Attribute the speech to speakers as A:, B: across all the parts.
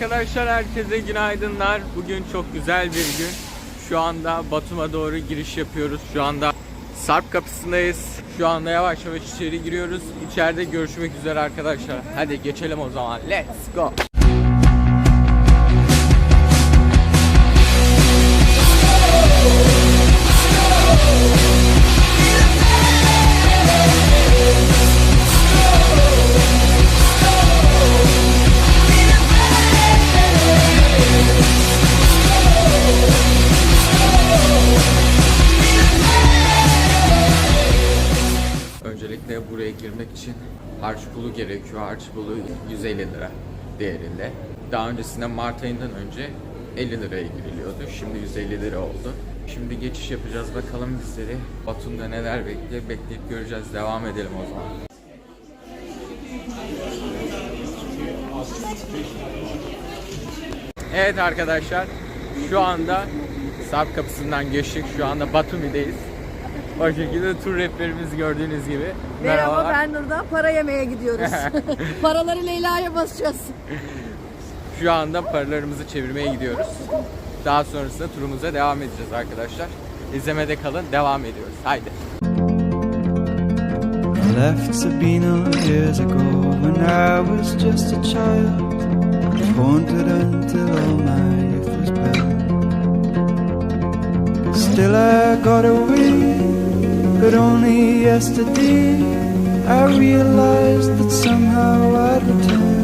A: Arkadaşlar herkese günaydınlar. Bugün çok güzel bir gün. Şu anda Batum'a doğru giriş yapıyoruz. Şu anda Sarp kapısındayız. Şu anda yavaş yavaş içeri giriyoruz. İçeride görüşmek üzere arkadaşlar. Hadi geçelim o zaman. Let's go. Harç pulu 150 lira değerinde. Daha öncesinde Mart ayından önce 50 liraya giriliyordu. Şimdi 150 lira oldu. Şimdi geçiş yapacağız. Bakalım bizleri Batum'da neler bekliyor. Bekleyip göreceğiz. Devam edelim o zaman. Evet arkadaşlar. Şu anda Sarp kapısından geçtik. Şu anda Batumi'deyiz. O şekilde tur rehberimiz gördüğünüz gibi.
B: Merhaba
A: Merhabalar.
B: ben Nurdan. Para yemeye gidiyoruz. Paraları Leyla'ya basacağız.
A: Şu anda paralarımızı çevirmeye gidiyoruz. Daha sonrasında turumuza devam edeceğiz arkadaşlar. İzlemede kalın, devam ediyoruz. Haydi.
C: I left Sabina years ago when I was just a child. Haunted until all my youth was. Still I got away, but only yesterday I realized that somehow I'd return.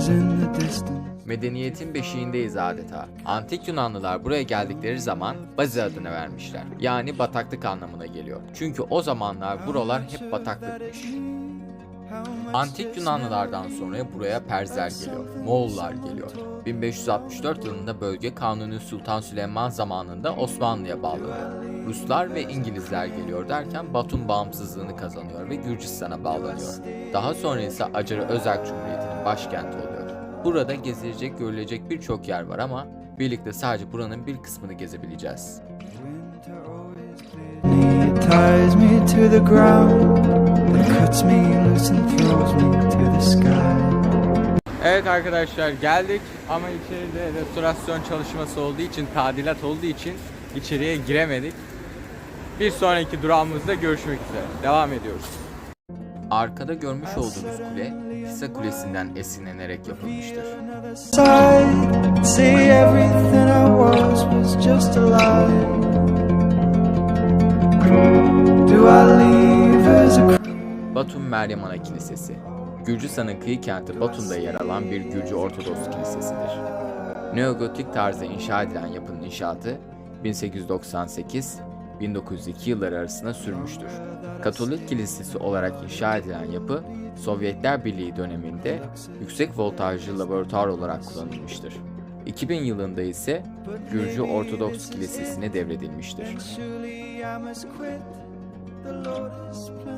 C: İs in the distance.
A: Medeniyetin beşiğindeyiz adeta. Antik Yunanlılar buraya geldikleri zaman Bazi adını vermişler. Yani bataklık anlamına geliyor. Çünkü o zamanlar buralar hep bataklıkmış. Antik Yunanlılardan sonra buraya Perzler geliyor, Moğollar geliyor. 1564 yılında bölge Kanuni Sultan Süleyman zamanında Osmanlı'ya bağlanıyor. Ruslar ve İngilizler geliyor derken Batum bağımsızlığını kazanıyor ve Gürcistan'a bağlanıyor. Daha sonra ise Acar Özerk Cumhuriyeti'nin başkenti oluyor. Burada gezilecek, görülecek birçok yer var ama birlikte sadece buranın bir kısmını gezebileceğiz.
C: Ties me to the ground, cuts me loose and throws me to the sky.
A: Evet arkadaşlar geldik ama içeride restorasyon çalışması olduğu için, tadilat olduğu için içeriye giremedik. Bir sonraki durağımızda görüşmek üzere. Devam ediyoruz. Arkada görmüş olduğunuz kule Pisa Kulesi'nden esinlenerek yapılmıştır.
C: Say everything I was was just a lie.
A: Batum Meryem Ana Kilisesi Gürcistan'ın kıyı kenti Batum'da yer alan bir Gürcü Ortodoks kilisesidir. Neogotik tarzda inşa edilen yapının inşaatı 1898-1902 yılları arasında sürmüştür. Katolik kilisesi olarak inşa edilen yapı Sovyetler Birliği döneminde yüksek voltajlı laboratuvar olarak kullanılmıştır. 2000 yılında ise Gürcü Ortodoks Kilisesi'ne devredilmiştir.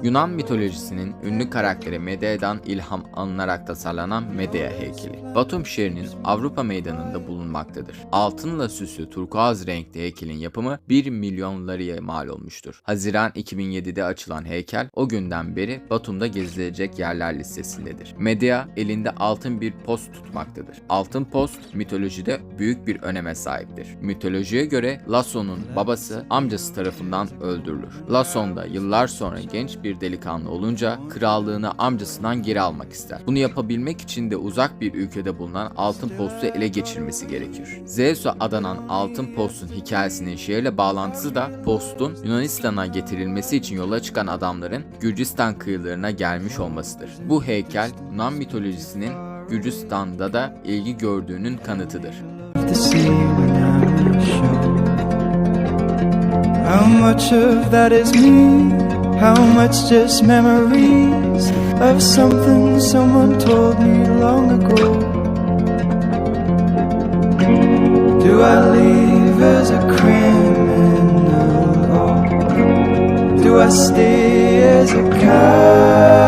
A: Yunan mitolojisinin ünlü karakteri Medea'dan ilham alınarak tasarlanan Medea heykeli. Batum şehrinin Avrupa meydanında bulunmaktadır. Altınla süslü turkuaz renkli heykelin yapımı 1 milyon liraya mal olmuştur. Haziran 2007'de açılan heykel o günden beri Batum'da gezilecek yerler listesindedir. Medea elinde altın bir post tutmaktadır. Altın post mitolojide büyük bir öneme sahiptir. Mitolojiye göre Lason'un babası amcası tarafından öldürülür. Lason da yıllar sonra genç bir delikanlı olunca krallığını amcasından geri almak ister. Bunu yapabilmek için de uzak bir ülkede bulunan altın postu ele geçirmesi gerekir. Zeus'a adanan altın postun hikayesinin şehirle bağlantısı da postun Yunanistan'a getirilmesi için yola çıkan adamların Gürcistan kıyılarına gelmiş olmasıdır. Bu heykel Yunan mitolojisinin Gürcistan'da da ilgi gördüğünün kanıtıdır.
C: to see when I'm. How much of that is me? How much just memories of something someone told me long ago? Do I leave as a criminal or do I stay as a coward?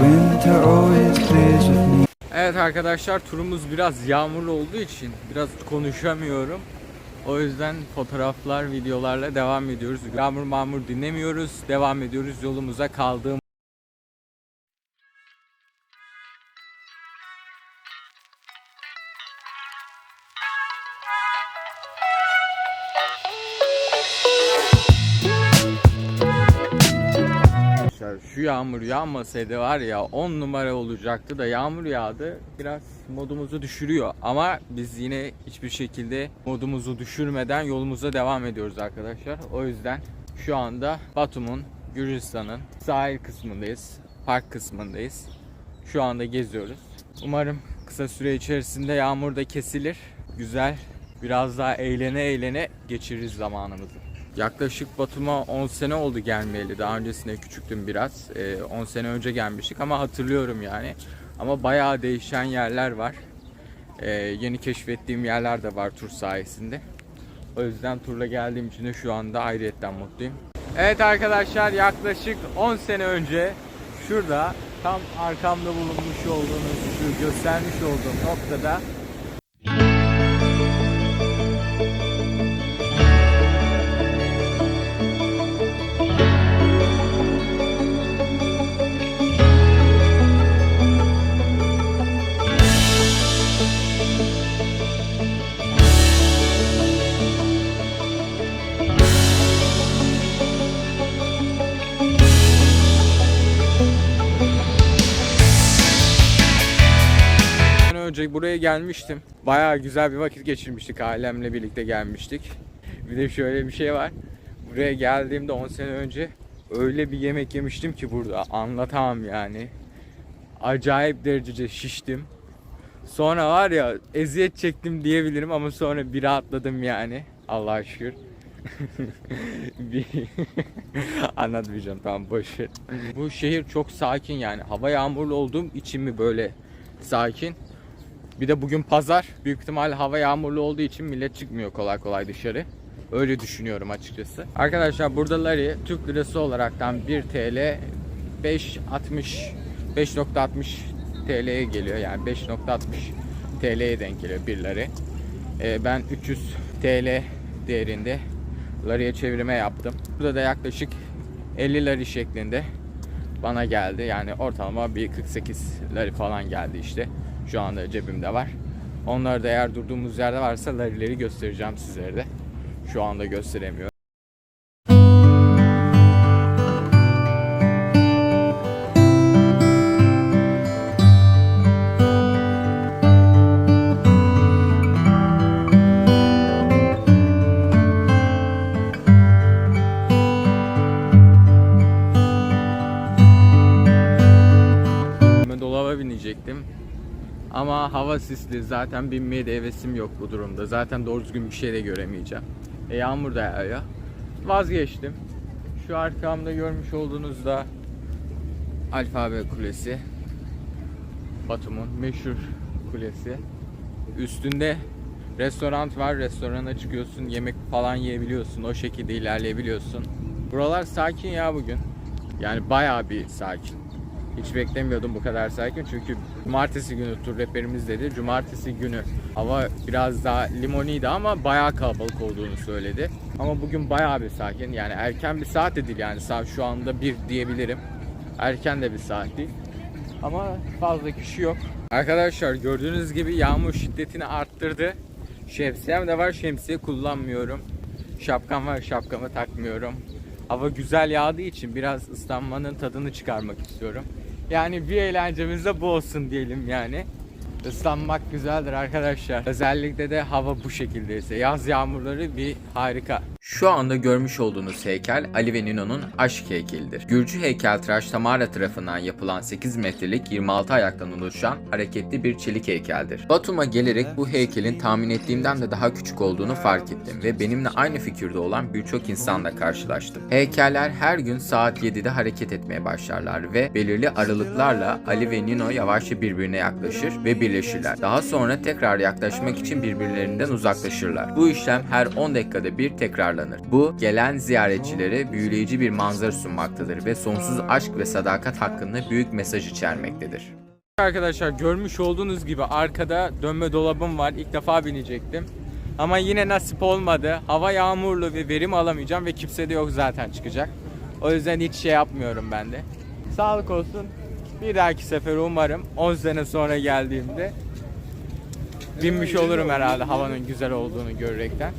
C: Winter
A: arkadaşlar turumuz biraz yağmurlu olduğu için biraz konuşamıyorum. O yüzden fotoğraflar, videolarla devam ediyoruz. Yağmur mamur dinlemiyoruz. Devam ediyoruz yolumuza kaldığım şu yağmur yağmasaydı var ya 10 numara olacaktı da yağmur yağdı biraz modumuzu düşürüyor ama biz yine hiçbir şekilde modumuzu düşürmeden yolumuza devam ediyoruz arkadaşlar. O yüzden şu anda Batum'un Gürcistan'ın sahil kısmındayız. Park kısmındayız. Şu anda geziyoruz. Umarım kısa süre içerisinde yağmur da kesilir. Güzel biraz daha eğlene eğlene geçiririz zamanımızı. Yaklaşık Batum'a 10 sene oldu gelmeyeli. Daha öncesinde küçüktüm biraz. Ee, 10 sene önce gelmiştik ama hatırlıyorum yani. Ama bayağı değişen yerler var. Ee, yeni keşfettiğim yerler de var tur sayesinde. O yüzden turla geldiğim için de şu anda ayrıyetten mutluyum. Evet arkadaşlar yaklaşık 10 sene önce şurada tam arkamda bulunmuş olduğunuz şu göstermiş olduğum noktada önce buraya gelmiştim. Bayağı güzel bir vakit geçirmiştik. Ailemle birlikte gelmiştik. Bir de şöyle bir şey var. Buraya geldiğimde 10 sene önce öyle bir yemek yemiştim ki burada anlatamam yani. Acayip derecede şiştim. Sonra var ya eziyet çektim diyebilirim ama sonra bir rahatladım yani. Allah'a şükür. bir anlatmayacağım tamam boş ver. Bu şehir çok sakin yani. Hava yağmurlu olduğum için mi böyle sakin? Bir de bugün pazar. Büyük ihtimal hava yağmurlu olduğu için millet çıkmıyor kolay kolay dışarı. Öyle düşünüyorum açıkçası. Arkadaşlar burada Lari Türk lirası olaraktan 1 TL 5.60 5.60 TL'ye geliyor. Yani 5.60 TL'ye denk geliyor 1 Lari. Ee, ben 300 TL değerinde Lari'ye çevirme yaptım. Burada da yaklaşık 50 Lari şeklinde bana geldi. Yani ortalama bir 48 lari falan geldi işte. Şu anda cebimde var. Onları da eğer durduğumuz yerde varsa larileri göstereceğim sizlere de. Şu anda gösteremiyorum. Dolaba binecektim. Ama hava sisli. Zaten binmeye de hevesim yok bu durumda. Zaten doğru düzgün bir şey de göremeyeceğim. E, yağmur da yağıyor. Vazgeçtim. Şu arkamda görmüş olduğunuz da Alfabe Kulesi. Batum'un meşhur kulesi. Üstünde restoran var. Restorana çıkıyorsun. Yemek falan yiyebiliyorsun. O şekilde ilerleyebiliyorsun. Buralar sakin ya bugün. Yani bayağı bir sakin. Hiç beklemiyordum bu kadar sakin çünkü cumartesi günü tur rehberimiz dedi. Cumartesi günü hava biraz daha limoniydi ama bayağı kalabalık olduğunu söyledi. Ama bugün bayağı bir sakin. Yani erken bir saat de değil yani saat şu anda bir diyebilirim. Erken de bir saat değil. Ama fazla kişi yok. Arkadaşlar gördüğünüz gibi yağmur şiddetini arttırdı. Şemsiyem de var şemsiye kullanmıyorum. Şapkam var şapkamı takmıyorum. Hava güzel yağdığı için biraz ıslanmanın tadını çıkarmak istiyorum. Yani bir eğlencemiz de bu olsun diyelim yani. Islanmak güzeldir arkadaşlar. Özellikle de hava bu şekildeyse. Yaz yağmurları bir harika. Şu anda görmüş olduğunuz heykel Ali ve Nino'nun aşk heykelidir. Gürcü heykeltıraş Tamara tarafından yapılan 8 metrelik 26 ayaktan oluşan hareketli bir çelik heykeldir. Batum'a gelerek bu heykelin tahmin ettiğimden de daha küçük olduğunu fark ettim ve benimle aynı fikirde olan birçok insanla karşılaştım. Heykeller her gün saat 7'de hareket etmeye başlarlar ve belirli aralıklarla Ali ve Nino yavaşça birbirine yaklaşır ve birleşirler. Daha sonra tekrar yaklaşmak için birbirlerinden uzaklaşırlar. Bu işlem her 10 dakikada bir tekrarlanır. Bu gelen ziyaretçilere büyüleyici bir manzara sunmaktadır ve sonsuz aşk ve sadakat hakkında büyük mesaj içermektedir. Arkadaşlar görmüş olduğunuz gibi arkada dönme dolabım var. İlk defa binecektim. Ama yine nasip olmadı. Hava yağmurlu ve verim alamayacağım ve kimse de yok zaten çıkacak. O yüzden hiç şey yapmıyorum ben de. Sağlık olsun. Bir dahaki sefer umarım 10 sene sonra geldiğimde binmiş olurum herhalde havanın güzel olduğunu görerekten.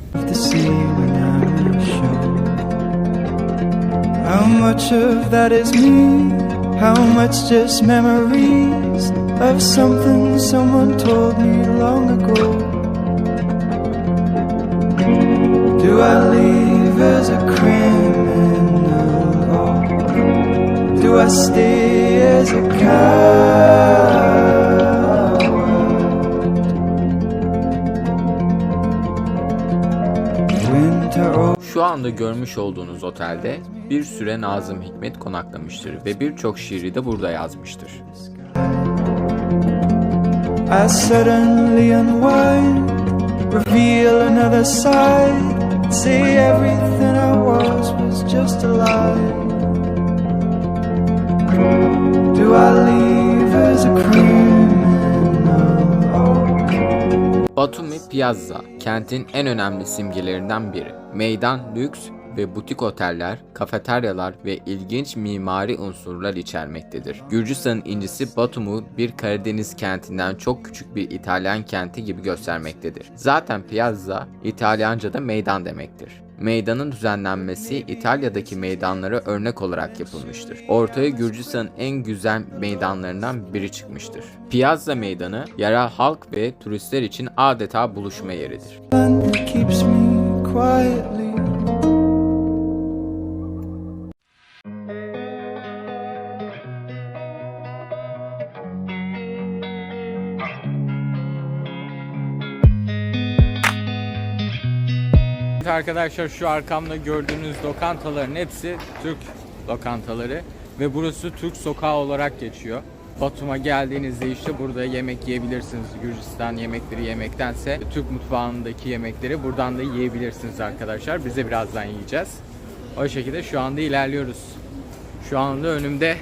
C: How much of that is me? How much just memories of something someone told me long ago? Do I leave as a criminal do I stay as a coward?
A: Şu anda görmüş olduğunuz otelde bir süre Nazım Hikmet konaklamıştır ve birçok şiiri de burada yazmıştır.
C: Do I leave as a criminal?
A: Batumi Piazza, kentin en önemli simgelerinden biri. Meydan, lüks ve butik oteller, kafeteryalar ve ilginç mimari unsurlar içermektedir. Gürcistan'ın incisi Batum'u bir Karadeniz kentinden çok küçük bir İtalyan kenti gibi göstermektedir. Zaten Piazza, İtalyanca'da meydan demektir. Meydanın düzenlenmesi İtalya'daki meydanlara örnek olarak yapılmıştır. Ortaya Gürcistan'ın en güzel meydanlarından biri çıkmıştır. Piazza Meydanı, yerel halk ve turistler için adeta buluşma yeridir. Evet Arkadaşlar şu arkamda gördüğünüz lokantaların hepsi Türk lokantaları ve burası Türk sokağı olarak geçiyor. Batum'a geldiğinizde işte burada yemek yiyebilirsiniz. Gürcistan yemekleri yemektense Türk mutfağındaki yemekleri buradan da yiyebilirsiniz arkadaşlar. Biz de birazdan yiyeceğiz. O şekilde şu anda ilerliyoruz. Şu anda önümde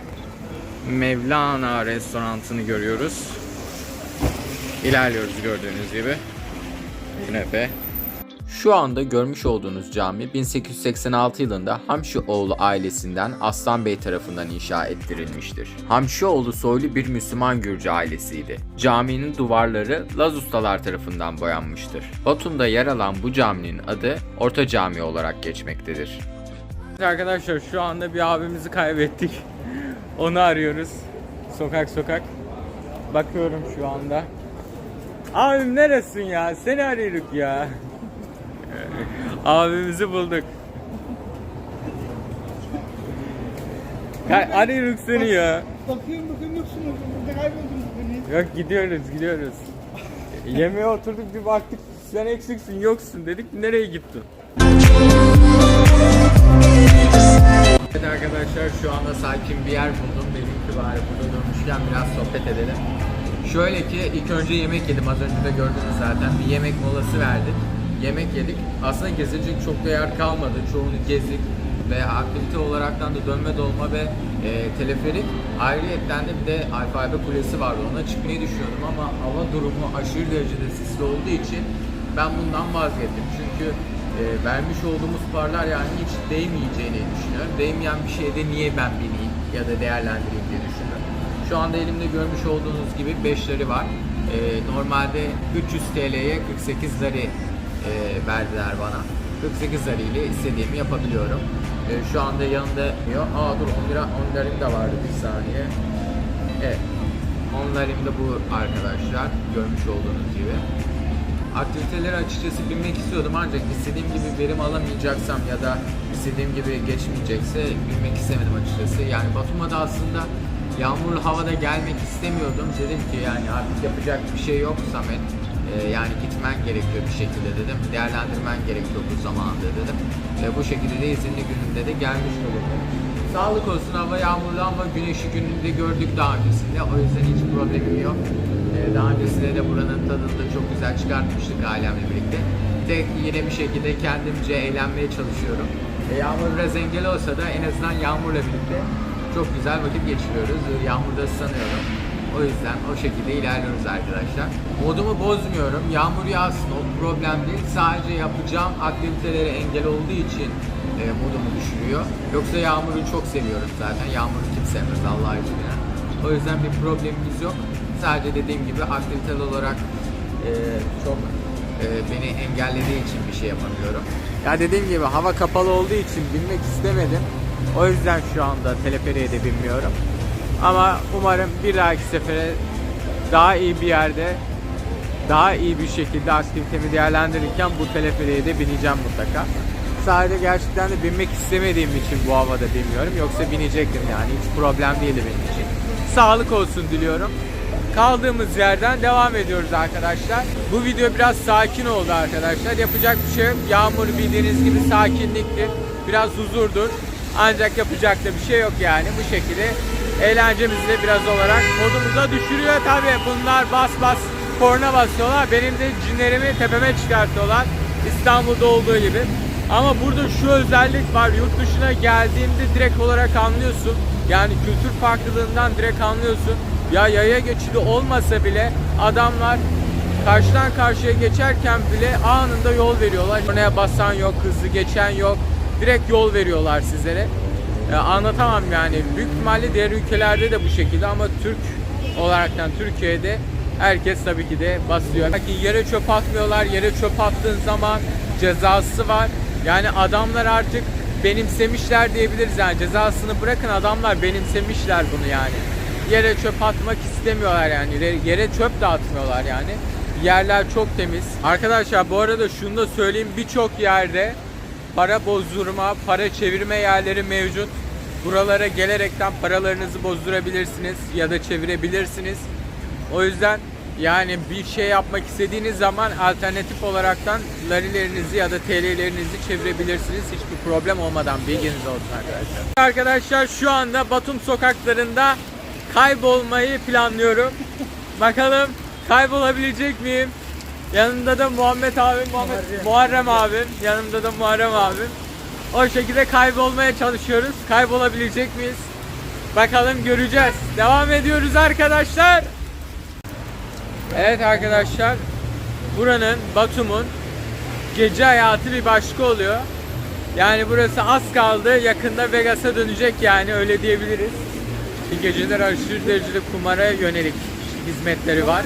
A: Mevlana restorantını görüyoruz. İlerliyoruz gördüğünüz gibi. Künefe, şu anda görmüş olduğunuz cami 1886 yılında Hamşioğlu ailesinden Aslan Bey tarafından inşa ettirilmiştir. Hamşioğlu soylu bir Müslüman Gürcü ailesiydi. Caminin duvarları Laz ustalar tarafından boyanmıştır. Batum'da yer alan bu caminin adı Orta Cami olarak geçmektedir. Arkadaşlar şu anda bir abimizi kaybettik. Onu arıyoruz. Sokak sokak. Bakıyorum şu anda. Abim neresin ya? Seni arıyoruz ya. Abimizi bulduk. Seni ya.
D: Bakıyorum bakıyorum yoksun orada. Kayboldum bugün.
A: Yok gidiyoruz gidiyoruz. Yemeğe oturduk bir baktık sen eksiksin yoksun dedik nereye gittin? Evet arkadaşlar şu anda sakin bir yer buldum. Dedim ki bari burada durmuşken biraz sohbet edelim. Şöyle ki ilk önce yemek yedim az önce de gördünüz zaten bir yemek molası verdik. Yemek yedik. Aslında gezilecek çok da yer kalmadı. Çoğunu gezdik ve aktivite olaraktan da dönme dolma ve e, teleferik ayrıyetten de bir de alfabe kulesi vardı. Ona çıkmayı düşünüyordum ama hava durumu aşırı derecede sisli olduğu için ben bundan vazgeçtim. Çünkü e, vermiş olduğumuz paralar yani hiç değmeyeceğini düşünüyorum. Değmeyen bir şeyde niye ben bineyim ya da değerlendireyim diye düşünüyorum. Şu anda elimde görmüş olduğunuz gibi 5'leri var. E, normalde 300 TL'ye 48 lari e, verdiler bana. 48 lari ile istediğimi yapabiliyorum. E, şu anda yanında yok. Aa dur 10 lira 10 liram da vardı bir saniye. Evet. 10 liram da bu arkadaşlar görmüş olduğunuz gibi. Aktiviteleri açıkçası bilmek istiyordum ancak istediğim gibi verim alamayacaksam ya da istediğim gibi geçmeyecekse bilmek istemedim açıkçası. Yani Batum'a da aslında yağmurlu havada gelmek istemiyordum. Dedim ki yani artık yapacak bir şey yok Samet. Ee, yani gitmen gerekiyor bir şekilde dedim. Değerlendirmen gerekiyor bu zamanda dedim. Ve bu şekilde de izinli gününde de gelmiş bulundum. Sağlık olsun hava yağmurlu ama güneşi gününde gördük daha öncesinde. O yüzden hiç problemim yok. Ee, daha öncesinde de buranın tadını da çok güzel çıkartmıştık ailemle birlikte. Tek yine bir şekilde kendimce eğlenmeye çalışıyorum. E, yağmur biraz engel olsa da en azından yağmurla birlikte çok güzel vakit geçiriyoruz. Ee, Yağmurda ıslanıyorum. O yüzden o şekilde ilerliyoruz arkadaşlar. Modumu bozmuyorum. Yağmur yağsın o problem değil. Sadece yapacağım aktivitelere engel olduğu için e, modumu düşürüyor. Yoksa yağmuru çok seviyorum zaten. Yağmuru kim sevmez Allah aşkına. O yüzden bir problemimiz yok. Sadece dediğim gibi aktivite olarak e, çok e, beni engellediği için bir şey yapamıyorum. Ya dediğim gibi hava kapalı olduğu için binmek istemedim. O yüzden şu anda teleferiğe de binmiyorum. Ama umarım bir dahaki sefere daha iyi bir yerde daha iyi bir şekilde aktivitemi değerlendirirken bu teleferiğe de bineceğim mutlaka. Sadece gerçekten de binmek istemediğim için bu havada binmiyorum. Yoksa binecektim yani hiç problem değildi benim için. Sağlık olsun diliyorum. Kaldığımız yerden devam ediyoruz arkadaşlar. Bu video biraz sakin oldu arkadaşlar. Yapacak bir şey yok. Yağmur bildiğiniz gibi sakinliktir. Biraz huzurdur. Ancak yapacak da bir şey yok yani. Bu şekilde eğlencemizi de biraz olarak modumuza düşürüyor. Tabii bunlar bas bas korna basıyorlar. Benim de cinlerimi tepeme çıkartıyorlar. İstanbul'da olduğu gibi. Ama burada şu özellik var. Yurt dışına geldiğimde direkt olarak anlıyorsun. Yani kültür farklılığından direkt anlıyorsun. Ya yaya geçidi olmasa bile adamlar karşıdan karşıya geçerken bile anında yol veriyorlar. Kornaya basan yok, hızlı geçen yok. Direkt yol veriyorlar sizlere. Anlatamam yani. Büyük ihtimalle diğer ülkelerde de bu şekilde ama Türk olaraktan Türkiye'de herkes tabii ki de basıyor. Belki yere çöp atmıyorlar. Yere çöp attığın zaman cezası var. Yani adamlar artık benimsemişler diyebiliriz yani cezasını bırakın adamlar benimsemişler bunu yani. Yere çöp atmak istemiyorlar yani. Yere çöp de atmıyorlar yani. Yerler çok temiz. Arkadaşlar bu arada şunu da söyleyeyim birçok yerde para bozdurma, para çevirme yerleri mevcut. Buralara gelerekten paralarınızı bozdurabilirsiniz ya da çevirebilirsiniz. O yüzden yani bir şey yapmak istediğiniz zaman alternatif olaraktan larilerinizi ya da TL'lerinizi çevirebilirsiniz. Hiçbir problem olmadan bilginiz olsun arkadaşlar. Arkadaşlar şu anda Batum sokaklarında kaybolmayı planlıyorum. Bakalım kaybolabilecek miyim? Yanımda da Muhammed abim, Muhammed, Muharrem abim. Yanımda da Muharrem abim. O şekilde kaybolmaya çalışıyoruz. Kaybolabilecek miyiz? Bakalım göreceğiz. Devam ediyoruz arkadaşlar. Evet arkadaşlar. Buranın, Batum'un gece hayatı bir başka oluyor. Yani burası az kaldı. Yakında Vegas'a dönecek yani öyle diyebiliriz. Geceler aşırı derecede kumara yönelik hizmetleri var.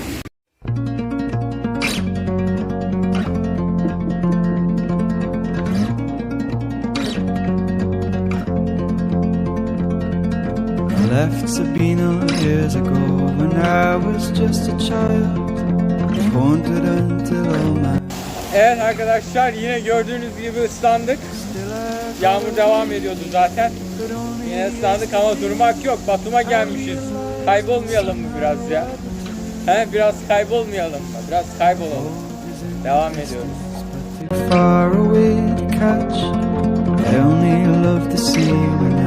C: Left Sabina years ago when I was just a child. Wandered until all my
A: Evet arkadaşlar yine gördüğünüz gibi ıslandık. Yağmur devam ediyordu zaten. Yine ıslandık ama durmak yok. Batum'a gelmişiz. Kaybolmayalım mı biraz ya? He biraz kaybolmayalım mı? Biraz kaybolalım. Devam ediyoruz.
C: far away to catch. I only love to see when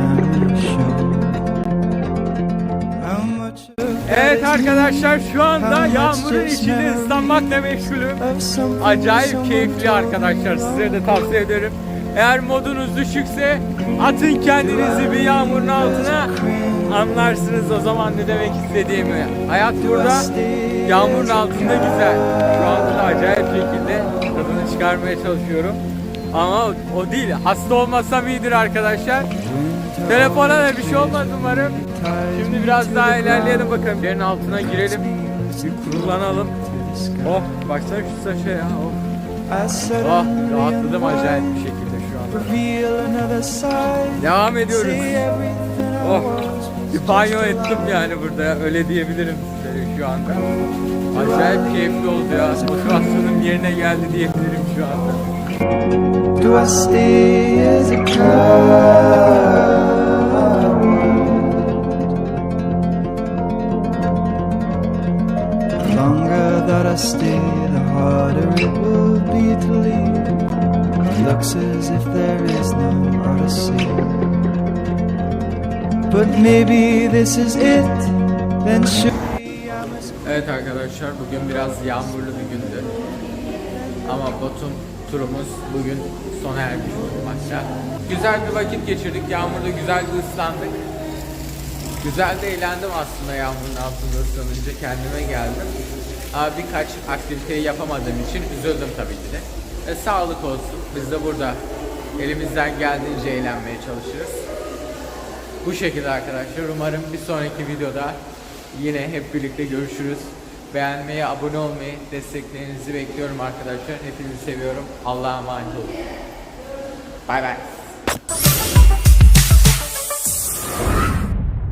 A: Evet arkadaşlar şu anda yağmurun içinde ıslanmakla meşgulüm. Acayip keyifli arkadaşlar. Sizlere de tavsiye ederim. Eğer modunuz düşükse atın kendinizi bir yağmurun altına anlarsınız o zaman ne demek istediğimi. Hayat burada yağmurun altında güzel. Şu anda da acayip şekilde tadını çıkarmaya çalışıyorum. Ama o, o değil. Hasta olmasam iyidir arkadaşlar. Telefona da bir şey olmaz umarım. Şimdi biraz daha ilerleyelim bakalım. Yerin altına girelim. Bir kurulanalım. Oh baksana şu saça ya. Oh. Ah rahatladım acayip bir şekilde şu anda. Devam ediyoruz. Oh bir banyo ettim yani burada öyle diyebilirim size şu anda. Acayip keyifli oldu ya. Motivasyonum yerine geldi diyebilirim şu anda.
C: Do I stay as a coward? Stay, the harder it will be to leave. It looks as if there is no odyssey. But maybe this is it, then
A: Evet arkadaşlar bugün biraz yağmurlu bir gündü. Ama Batum turumuz bugün sona ermiş bulunmakta. Güzel bir vakit geçirdik. Yağmurda güzel ıslandık. Güzel de eğlendim aslında yağmurun altında ıslanınca kendime geldim. Birkaç aktiviteyi yapamadığım için üzüldüm tabii ki de. E, sağlık olsun. Biz de burada elimizden geldiğince eğlenmeye çalışırız. Bu şekilde arkadaşlar. Umarım bir sonraki videoda yine hep birlikte görüşürüz. Beğenmeyi, abone olmayı, desteklerinizi bekliyorum arkadaşlar. Hepinizi seviyorum. Allah'a emanet olun. Bay bay.